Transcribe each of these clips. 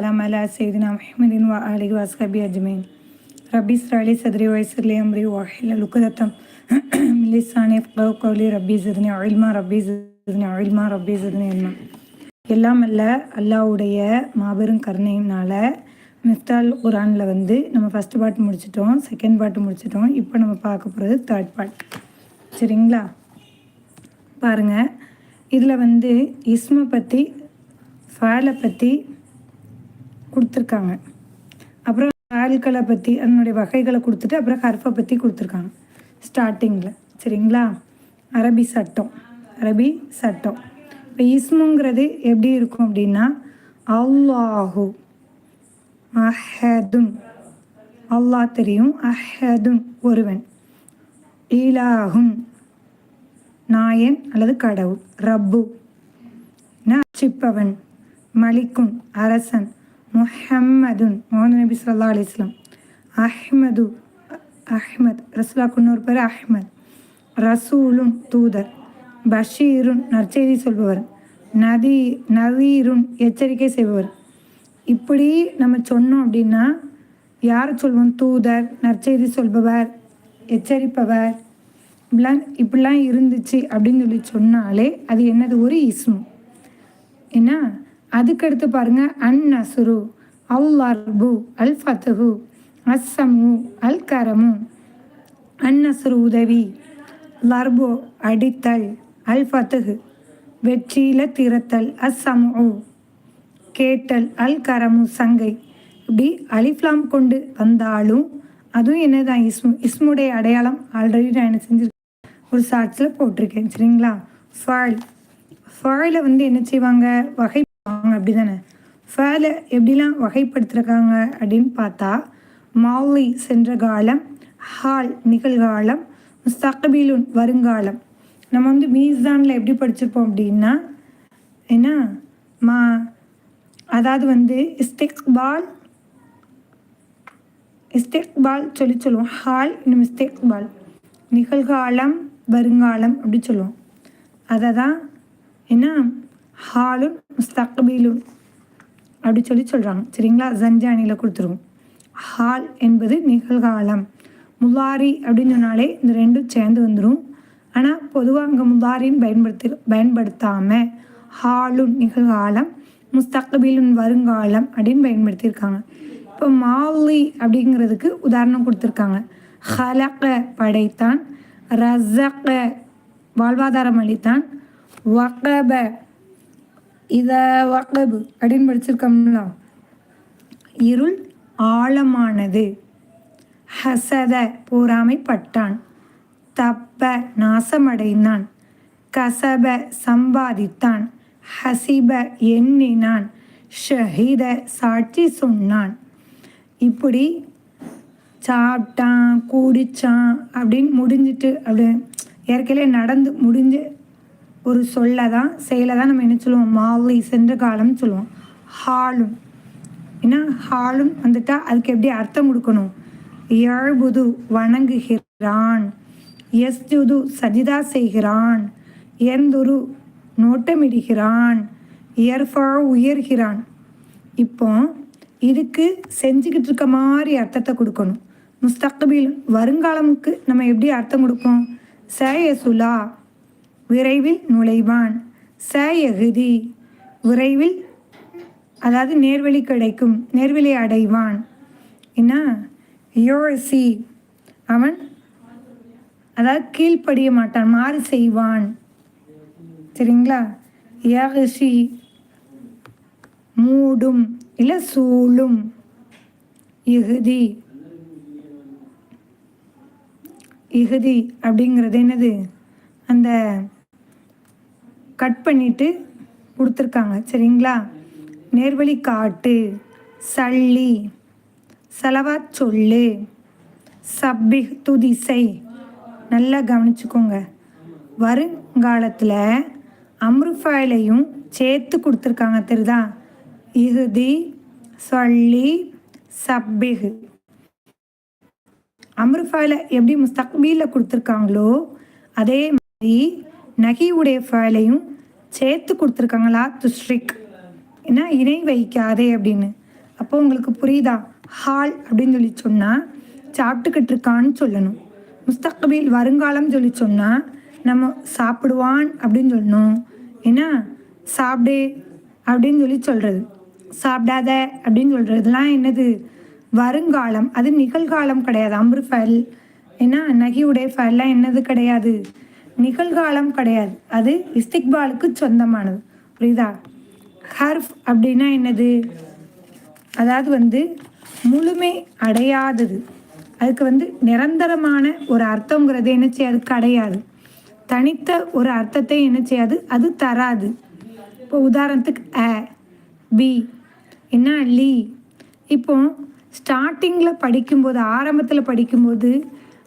اللهم على سيدنا محمد وآله وأصحابه أجمعين ربي اسرع لي صدري ويسر لي أمري واحلل عقدة من لساني يفقهوا قولي ربي زدني علما ربي زدني علما ربي زدني علما எல்லாம் அல்ல அல்லாவுடைய மாபெரும் கருணையினால் மிஃப்தால் குரானில் வந்து நம்ம ஃபஸ்ட் பார்ட் முடிச்சிட்டோம் செகண்ட் பார்ட் முடிச்சிட்டோம் இப்போ நம்ம பார்க்க போகிறது தேர்ட் பார்ட் சரிங்களா பாருங்கள் இதில் வந்து இஸ்மை பற்றி ஃபேலை பற்றி கொடுத்துருக்காங்க. அப்புறம் ஆல்களை பற்றி அதனுடைய வகைகளை கொடுத்துட்டு அப்புறம் ஹர்ஃபை பற்றி கொடுத்துருக்காங்க. ஸ்டார்டிங்கில் சரிங்களா? அரபி சட்டம். அரபி சட்டம். இப்போ இஸ்முங்கிறது எப்படி இருக்கும் அப்படின்னா அல்லாஹு அஹதுன். அல்லாஹ் தெரியும். அஹதுன் ஒருவன். ஈலாகும் நாயன் அல்லது கடவுள். ரப்பு. சிப்பவன். மலிக்குன். அரசன். முஹம்மதுன் முகமது நபி சொல்லா அலிஸ்லாம் அஹ்மது அஹ்மத் ரசுலாக்கு இன்னொரு பேர் அஹ்மத். ரசூலுன் தூதர் பஷீருன் நற்செய்தி சொல்பவர். நதி நவீருன் எச்சரிக்கை செய்பவர். இப்படி நம்ம சொன்னோம் அப்படின்னா யார் சொல்வோம்? தூதர் நற்செய்தி சொல்பவர் எச்சரிப்பவர். இப்படிலாம் இப்படிலாம் இருந்துச்சு அப்படின்னு சொல்லி சொன்னாலே அது என்னது? ஒரு இஸ்மு. என்ன அதுக்கடுத்து பாருங்க an நசுரு Al அர்பு Al ஃபத்துஹு அஸ்ஸமு Al கரமு an நசுரு உதவி லர்பு அடித்தல் அல் ஃபத்துஹு வெற்றியில் திறத்தல் அஸ்ஸமு. கேட்டல் அல் கரமு சங்கை. இப்படி அலிஃப்லாம் கொண்டு வந்தாலும் அதுவும் என்னதான் இஸ்மு இஸ்முடைய அடையாளம் ஆல்ரெடி நான் என்ன செஞ்சுருக்கேன் ஒரு சாட்சியில் போட்டிருக்கேன் சரிங்களா? ஃபால் ஃபாயில் வந்து என்ன செய்வாங்க? வகை அப்படி தானே ஃபேலை எப்படிலாம் வகைப்படுத்திருக்காங்க அப்படின்னு பார்த்தா மாலி சென்ற காலம் ஹால் நிகழ்காலம் முஸ்தகபீலுன் வருங்காலம். நம்ம வந்து மீசானில் எப்படி படிச்சிருப்போம் அப்படின்னா என்ன? மா அதாவது வந்து இஸ்திக்பால் இஸ்திக்பால் சொல்லி சொல்லுவோம். ஹால் இன்னும் இஸ்திக்பால். நிகழ்காலம் வருங்காலம் அப்படி சொல்லுவோம். அதை தான் என்ன? ஹாலுன் முஸ்தக்பீலுன் அப்படி சொல்லி சொல்கிறாங்க சரிங்களா? ஜன்ஜானியில் கொடுத்துருவோம். ஹால் என்பது நிகழ்காலம். முதாரி அப்படின்னு சொன்னாலே இந்த ரெண்டும் சேர்ந்து வந்துடும் ஆனால் பொதுவாக அங்கே முதாரின்னு பயன்படுத்தி பயன்படுத்தாமல் ஹாலுன் நிகழ்காலம் முஸ்தக்பீலுன் வருங்காலம் அப்படின்னு பயன்படுத்தியிருக்காங்க. இப்போ மாலி அப்படிங்கிறதுக்கு உதாரணம் கொடுத்துருக்காங்க. ஹலக்க படைத்தான் ரசக்க வாழ்வாதாரம் அளித்தான் வக்கப இத வக்கபு அப்படின்னு படிச்சிருக்கோம்ல. இருள் ஆழமானது. ஹசத பொறாமைப்பட்டான் தப்ப நாசமடைந்தான். கசப சம்பாதித்தான். ஹசிப எண்ணினான். ஷஹித சாட்சி சொன்னான். இப்படி சாப்பிட்டான் குடித்தான் அப்படின்னு முடிஞ்சிட்டு அப்படி இயற்கையிலே நடந்து முடிஞ்சு ஒரு சொல்ல தான் செயலை தான் நம்ம என்ன சொல்லுவோம்? மாலி சென்ற காலம்னு சொல்லுவோம். ஹாலும். ஏன்னா ஹாலும் வந்துட்டா அதுக்கு எப்படி அர்த்தம் கொடுக்கணும்? எழுபுது வணங்குகிறான். எஸ்ஜுது சஜிதா செய்கிறான். எந்துரு நோட்டமிடுகிறான். இயர்ஃபா உயர்கிறான். இப்போ இதுக்கு செஞ்சுக்கிட்டு இருக்க மாதிரி அர்த்தத்தை கொடுக்கணும். முஸ்தக்பில் வருங்காலமுக்கு நம்ம எப்படி அர்த்தம் கொடுப்போம்? சேயசுலா. விரைவில் நுழைவான். ச எகுதி விரைவில் அதாவது நேர்வழி கிடைக்கும் நேர்வழி அடைவான். என்ன? யோசி அவன் அதாவது கீழ்ப்படிய மாட்டான் மாறு செய்வான். சரிங்களா? யகசி மூடும் இல்லை சூழும். இகுதி இகுதி அப்படிங்கிறது என்னது? அந்த கட் பண்ணிவிட்டு கொடுத்துருக்காங்க. சரிங்களா? நேர்வழி காட்டு சள்ளி செலவா சொல்லு சப்பி துதிசை. நல்லா கவனிச்சுக்கோங்க. வருங்காலத்தில் அம்ருஃபாயிலையும் சேர்த்து கொடுத்துருக்காங்க தெரியுதா? இகுதி சொல்லி சப்பிகு அம்ருஃபாயில எப்படி முஸ்தக்பீலில் கொடுத்துருக்காங்களோ அதே மாதிரி நகியுடைய ஃபாயிலையும் சேர்த்து கொடுத்துருக்காங்களா? துஸ்ரிக் ஏன்னா இணை வைக்காதே அப்படின்னு. அப்போ உங்களுக்கு புரியுதா? ஹால் அப்படின்னு சொல்லி சொன்னால் சாப்பிட்டுக்கிட்டு இருக்கான்னு சொல்லணும். முஸ்தகபில் வருங்காலம் சொல்லி சொன்னால் நம்ம சாப்பிடுவான் அப்படின்னு சொல்லணும். ஏன்னா சாப்பிடு அப்படின்னு சொல்லி சொல்கிறது சாப்பிடாத அப்படின்னு சொல்கிறதுலாம் என்னது? வருங்காலம். அது நிகழ்காலம் கிடையாது. அம்ரு ஃபைல் ஏன்னா நகியுடைய ஃபைல்லாம் என்னது கிடையாது? நிகழ்காலம் கிடையாது. அது இஸ்திக்பாலுக்கு சொந்தமானது. புரியுதா? ஹர்ஃப் அப்படின்னா என்னது? அதாவது வந்து முழுமை அடையாதது. அதுக்கு வந்து நிரந்தரமான ஒரு அர்த்தங்கிறது என்ன செய்யாது? கிடையாது. தனித்த ஒரு அர்த்தத்தை என்ன செய்யாது? அது தராது. இப்போ உதாரணத்துக்கு அ பி என்ன லீ. இப்போ ஸ்டார்டிங்கில் படிக்கும்போது ஆரம்பத்தில் படிக்கும்போது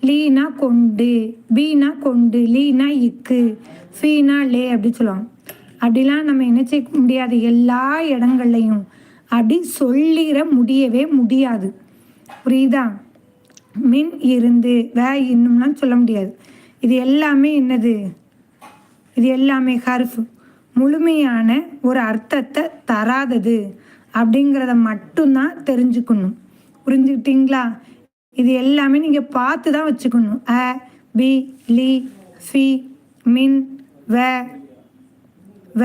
லீனா கொண்டு பீனா கொண்டு லீனா இக்கு ஃபீனா லே அப்படி சொல்லுவாங்க. அப்படிலாம் நம்ம என்ன செய்ய முடியாது. எல்லா இடங்கள்லையும் அப்படி சொல்லிட முடியவே முடியாது. புரியுதா? மின் இருந்து வே இன்னும்லாம் சொல்ல முடியாது. இது எல்லாமே என்னது? இது எல்லாமே ஹர்ஃப் முழுமையான ஒரு அர்த்தத்தை தராதது அப்படிங்கிறத மட்டும்தான் தெரிஞ்சுக்கணும். புரிஞ்சுக்கிட்டீங்களா? இது எல்லாமே நீங்கள் பார்த்து தான் வச்சுக்கணும். அ பி லி ஃபி மின் வ வ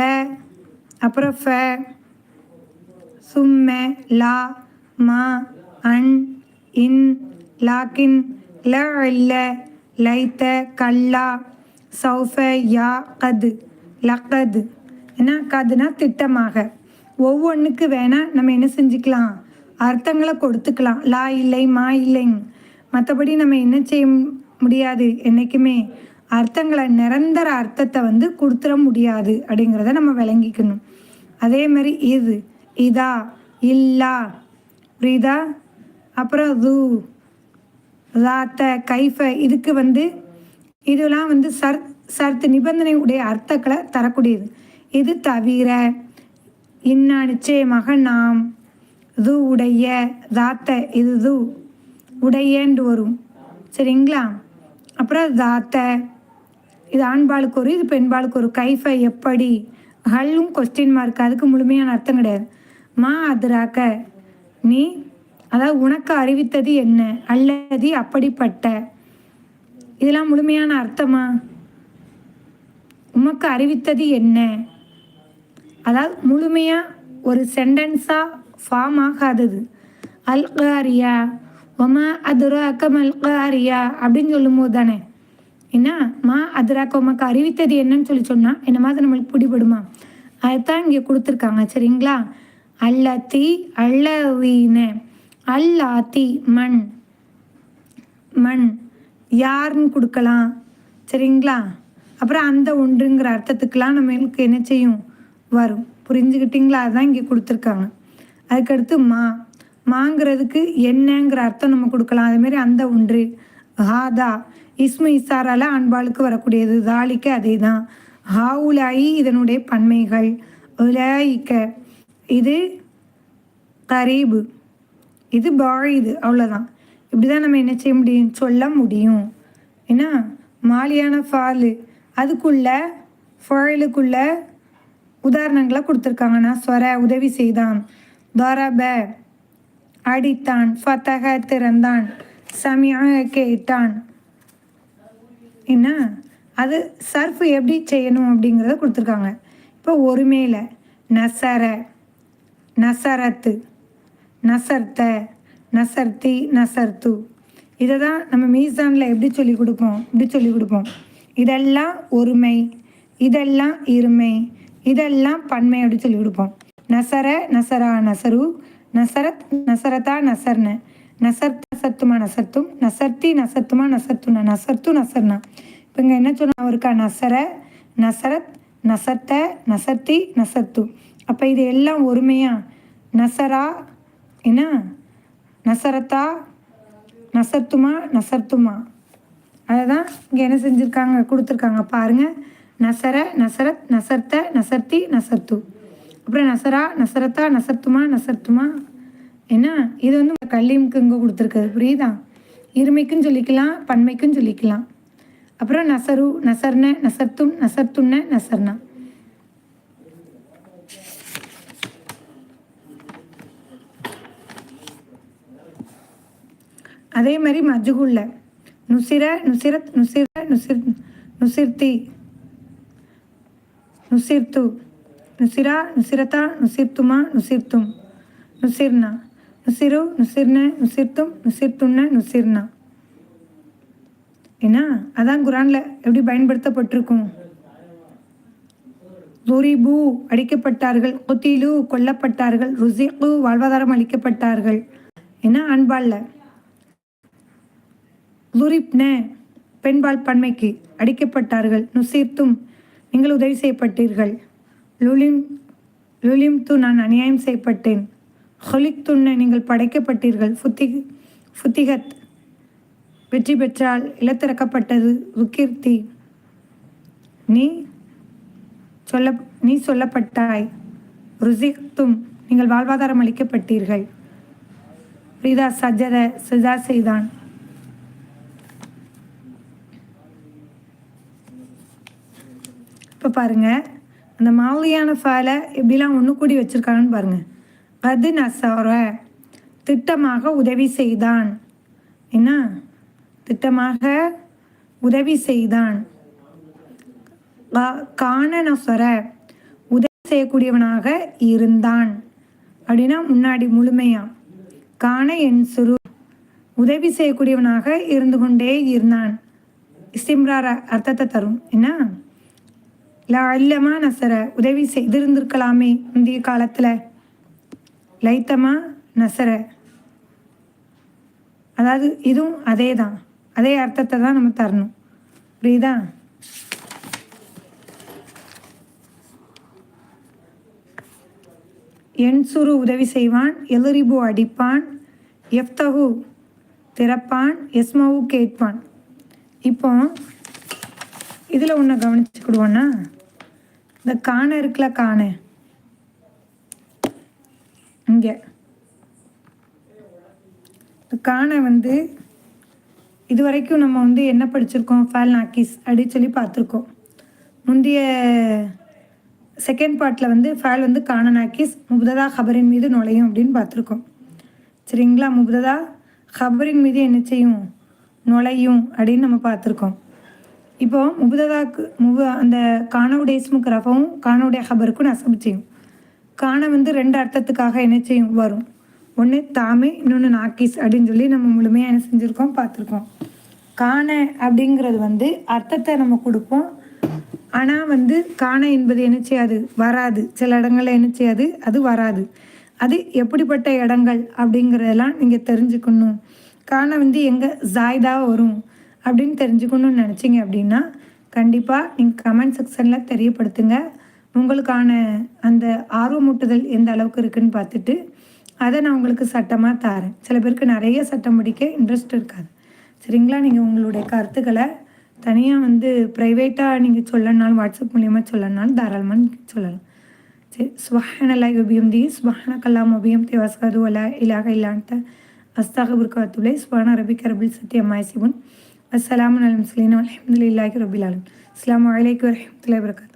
அப்புறம் ஃப சும்ம லா மா அன் இன் லாக்கின் ல இல்ல லைத்த கல்லா சௌஃப யா கது லக்கது. என்ன கதுனா திட்டமாக. ஒவ்வொன்றுக்கு வேணால் நம்ம என்ன செஞ்சுக்கலாம்? அர்த்தங்களை கொடுத்துக்கலாம். லா இல்லை மா இல்லைங்க மற்றபடி நம்ம என்ன செய்ய முடியாது? என்றைக்குமே அர்த்தங்களை நிரந்தர அர்த்தத்தை வந்து கொடுத்துட முடியாது அப்படிங்கிறத நம்ம விளங்கிக்கணும். அதே மாதிரி இது இதா இல்லா புரியுதா அப்புறம் து ராத்த கைஃப இதுக்கு வந்து இதெல்லாம் வந்து சர் சர்த்து நிபந்தனை உடைய அர்த்தங்களை தரக்கூடியது. இது தவிர இன்னா நிச்சயமாக நாம் இது உடைய தாத்த இது து. உடையன்று வரும். சரிங்களா? அப்புறம் தாத்த இது ஆண்பாளுக்கு ஒரு இது பெண்பாளுக்கு ஒரு. கைஃப எப்படி? ஹல்லும் கொஸ்டின் மார்க் அதுக்கு முழுமையான அர்த்தம் கிடையாது. மா அதுராக்க நீ அதாவது உனக்கு அறிவித்தது என்ன? அல்லது அப்படிப்பட்ட. இதெல்லாம் முழுமையான அர்த்தமா? உமக்கு அறிவித்தது என்ன? அதாவது முழுமையாக ஒரு சென்டென்ஸாக ஃபார்ம் ஆகாதது. அல்காரியா ஒமா அதுராக்கம் அல்காரியா அப்படின்னு சொல்லும்போது தானே என்ன? மா அதுராக்க உமக்கு அறிவித்தது என்னன்னு சொல்லி சொன்னால் என்ன மாதிரி நம்மளுக்கு பிடிபடுமா? அதுதான் இங்கே கொடுத்துருக்காங்க சரிங்களா? அல்லத்தி அல்லவீன அல்லாத்தி மண் மண் யாருன்னு கொடுக்கலாம். சரிங்களா? அப்புறம் அந்த ஒன்றுங்கிற அர்த்தத்துக்கெலாம் நம்மளுக்கு என்ன செய்யும்? வரும். புரிஞ்சுக்கிட்டிங்களா? அதுதான் இங்கே கொடுத்துருக்காங்க. அதுக்கடுத்து மா. மாங்கிறதுக்கு என்னங்கிற அர்த்தம் நம்ம கொடுக்கலாம். அதேமாரி அந்த ஒன்று. ஹாதா இஸ்மு இசாரால அன்பாளுக்கு வரக்கூடியது. தாலிக்கு அதே தான் ஹாவுலாயி இதனுடைய பன்மைகள். உலாயிக்க. இது கரீபு. இது பாழிது அவ்வளோதான் இப்படி தான் நம்ம என்ன செய்ய முடியும்? சொல்ல முடியும். ஏன்னா மாலியான ஃபாலு. அதுக்குள்ள ஃபாயிலுக்குள்ள உதாரணங்களை கொடுத்துருக்காங்கன்னா ஸ்வர உதவி செய்தான். தரப அடித்தான் ஃபத்தக திறந்தான் சமியாக கேட்டான். என்ன? அது சர்ஃப் எப்படி செய்யணும் அப்படிங்கிறத கொடுத்துருக்காங்க. இப்போ ஒருமையில் நசர நசரத்து நசர்த்த நசர்த்தி நசர்த்து. இதை தான் நம்ம மீசானில் எப்படி சொல்லி கொடுப்போம்? இப்படி சொல்லி கொடுப்போம்? இதெல்லாம் ஒருமை இதெல்லாம் இருமை. இதெல்லாம் பன்மை அப்படி சொல்லி கொடுப்போம். நசர நசரா நசரு நசரத் நசரத்தா நசர்ன. நசர்த் நசத்துமா நசர்த்தும். நசர்த்தி நசத்துமா நசர்த்துனா. நசர்த்து நசர்னா. இப்போ இங்கே என்ன சொன்னா அவருக்கா? நசர நசரத் நசத்த நசர்த்தி நசர்த்து. அப்போ இது எல்லாம் ஒருமையா? நசரா என்ன? நசரத்தா நசர்த்துமா நசர்த்துமா. அதை தான் இங்கே என்ன செஞ்சுருக்காங்க? கொடுத்துருக்காங்க. பாருங்கள் நசர நசரத் நசர்த்த நசர்த்தி நசர்த்து. அப்புறம் நசரா நசரத்தா நசர்த்துமா நசர்த்துமா? என்ன? இது வந்து கல்லிமுக்கு இங்கே கொடுத்துருக்குது. புரியுதா? இருமைக்கும் சொல்லிக்கலாம் பன்மைக்கும் சொல்லிக்கலாம். அப்புறம் நசரு நசர்ன நசர்த்தும் நசர்த்துன்ன நசர்னா. அதே மாதிரி மஜ்ஹூல்ல. நுசிர நுசிரத் நுசிர நுசிர் நுசிர்த்தி. நுசிர்த்து நுசிரா நுசிரதா நுசிர்த்துமா நுசிர்த்தும். நுசிர்னா நுசிரு நுசிர்ன நுசிர்த்தும் நுசிர்த்துன்ன நுசிர்னா. ஏன்னா அதான் குரானில் எப்படி பயன்படுத்தப்பட்டிருக்கும்? துரிபு அடிக்கப்பட்டார்கள் குத்திலு கொல்லப்பட்டார்கள் ருசிகு வாழ்வாதாரம் அளிக்கப்பட்டார்கள். என்ன அன்பால்ல துரிப்ன பெண்பால் பன்மைக்கு அடிக்கப்பட்டார்கள் நுசிர்த்தும். நீங்கள் உதவி செய்யப்பட்டீர்கள். லுலிம் லுலிம் து நான் அநியாயம் செய்யப்பட்டேன். ஹொலிக் துண்ண நீங்கள் படைக்கப்பட்டீர்கள். ஃபுத்தி ஃபுத்திகத் வெற்றி பெற்றால் இலத்திறக்கப்பட்டது ருக்கீர்த்தி. நீ சொல்ல நீ சொல்லப்பட்டாய். ருசித்தும் நீங்கள் வாழ்வாதாரம் அளிக்கப்பட்டீர்கள். ரீதா சஜத சிதா செய்தான். இப்போ பாருங்க. அந்த மாலியான ஃபாலை எப்படிலாம் ஒன்று கூடி வச்சுருக்காங்கன்னு பாருங்க. அது நசர திட்டமாக உதவி செய்தான். என்ன? திட்டமாக உதவி செய்தான். காண நசர உதவி செய்யக்கூடியவனாக இருந்தான். அப்படின்னா முன்னாடி முழுமையா. காண என் சுரு உதவி செய்யக்கூடியவனாக இருந்து கொண்டே இருந்தான். சிம்ரார அர்த்தத்தை தரும். என்ன? லல்லமா நசர உதவி செய்திருந்திருக்கலாமே முந்திய காலத்தில். லைத்தமா நசர. அதாவது இதுவும் அதே தான் அதே அர்த்தத்தை தான் நம்ம தரணும். புரியுதா? என்சுரு உதவி செய்வான் எலுரிபு அடிப்பான் எஃப்தகு திறப்பான் எஸ்மவு கேட்பான். இப்போ இதில் ஒன்று கவனிச்சுக்கிடுவோன்னா இந்த காணை இருக்குல்ல காணை. இங்கே. காணை வந்து இது வரைக்கும் நம்ம வந்து என்ன படிச்சிருக்கோம்? ஃபேல் நாக்கிஸ் அப்படின்னு சொல்லி பார்த்துருக்கோம். முந்தைய செகண்ட் பார்ட்டில் வந்து ஃபேல் வந்து காண நாக்கிஸ் முபததா ஹபரின் மீது நுழையும் அப்படின்னு பார்த்துருக்கோம். சரிங்களா? முபததா ஹபரின் மீது என்ன செய்யும்? நுழையும் அப்படின்னு நம்ம பார்த்துருக்கோம். இப்போ முபுததாக்கு முப அந்த காணவுடைய இஸ்முக்கு ரஃபவும் காணவுடைய ஹபருக்கும் நசபு செய்யும் காண வந்து ரெண்டு அர்த்தத்துக்காக என்ன செய்யும்? வரும். ஒன்று தாமே இன்னொன்று நாக்கிஸ் அப்படின்னு சொல்லி நம்ம முழுமையாக என்ன செஞ்சுருக்கோம்? பார்த்துருக்கோம். காண அப்படிங்கிறது வந்து அர்த்தத்தை நம்ம கொடுப்போம். ஆனால் வந்து காண என்பது என்ன செய்யாது? வராது. சில இடங்களில் என்ன செய்யாது? அது வராது. அது எப்படிப்பட்ட இடங்கள் அப்படிங்கிறதெல்லாம் நீங்கள் தெரிஞ்சுக்கணும். காண வந்து எங்கே? ஜாய்தாக வரும். அப்படின்னு தெரிஞ்சுக்கணும்னு நினச்சிங்க அப்படின்னா கண்டிப்பாக நீங்கள் கமெண்ட் செக்ஷனில் தெரியப்படுத்துங்க. உங்களுக்கான அந்த ஆர்வமூட்டுதல் எந்த அளவுக்கு இருக்குதுன்னு பார்த்துட்டு அதை நான் உங்களுக்கு சட்டமாக தரேன். சில பேருக்கு நிறைய சட்டம் படிக்க இன்ட்ரெஸ்ட் இருக்காது. சரிங்களா? நீங்கள் உங்களுடைய கருத்துக்களை தனியாக வந்து ப்ரைவேட்டாக நீங்கள் சொல்லனாலும் வாட்ஸ்அப் மூலியமாக சொல்லனாலும் தாராளமாக சொல்லலாம். சரி சுபஹானல்லா யுபியம் தி சுபஹான கல்லாம் உபியம் தேவாஸ்காது வல இலாக இல்லான்ட்ட அஸ்தாக புர்காத்துலே சுபான ரபிக் ரபில் சத்யம் சிவன். അസ്സലാമു അലൈഹി വസ്ലീൻ അലഹമുല്ലാഹി റബിലാലും അസ്സാം വലൈക്കും വരഹമുല്ലാ വാബർക്കാത്തു